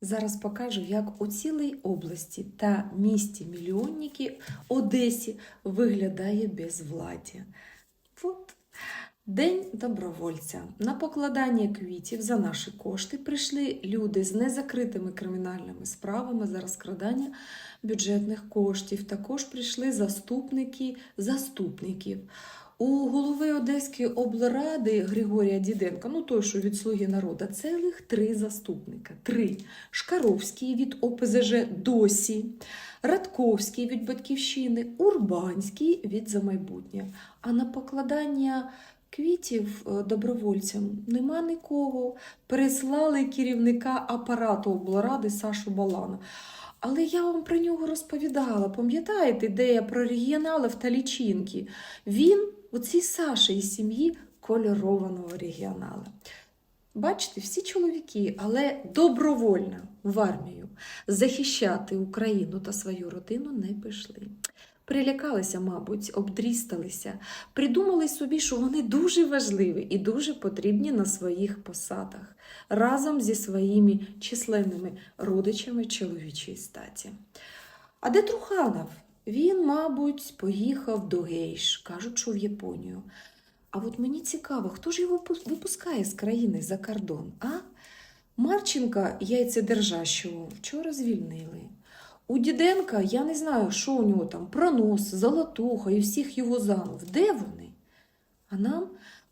Зараз покажу, як у цілій області та місті мільйонники Одесі виглядає безвладдя. От. День добровольця. На покладання квітів за наші кошти прийшли люди з незакритими кримінальними справами за розкрадання бюджетних коштів. Також прийшли заступники заступників. У голови Одеської облради Григорія Діденка, ну той, що від Слуги народу, цілих три заступника. Три. Шкаровський від ОПЗЖ досі, Радковський від Батьківщини, Урбанський від За майбутнє. А на покладання квітів е, добровольцям нема нікого. Переслали керівника апарату облради Сашу Балана. Але я вам про нього розповідала. Пам'ятаєте, де я про регіоналів та лічинки? Він, у цій Саші із сім'ї кольорованого регіонала. Бачите, всі чоловіки, але добровольно в армію захищати Україну та свою родину не пішли. Прилякалися, мабуть, обдрісталися, придумали собі, що вони дуже важливі і дуже потрібні на своїх посадах разом зі своїми численними родичами чоловічої статі. А де Труханов? Він, мабуть, поїхав до Гейш, кажуть, що в Японію. А от мені цікаво, хто ж його випускає з країни за кордон? А? Марченка яйцедержащого вчора звільнили. У Діденка я не знаю, що у нього там, пронос, золотуха і всіх його замов. Де вони? А нам,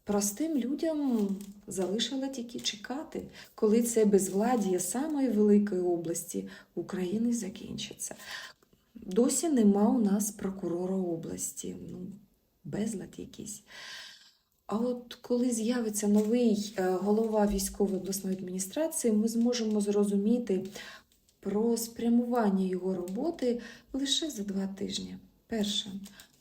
простим людям, залишило тільки чекати, коли це безвладдя самої великої області України закінчиться. Досі нема у нас прокурора області, ну, безлад якийсь. А от коли з'явиться новий е, голова військової обласної адміністрації, ми зможемо зрозуміти про спрямування його роботи лише за два тижні. Перше,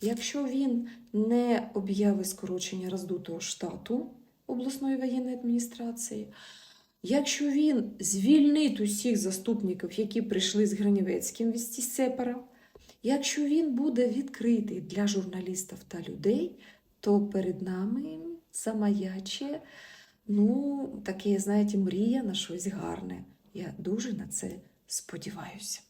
якщо він не об'явить скорочення роздутого штату обласної воєнної адміністрації, якщо він звільнить усіх заступників, які прийшли з Гранівецьким вісті сепара, якщо він буде відкритий для журналістів та людей, то перед нами замаяче, ну, таке, знаєте, мрія на щось гарне. Я дуже на це сподіваюся.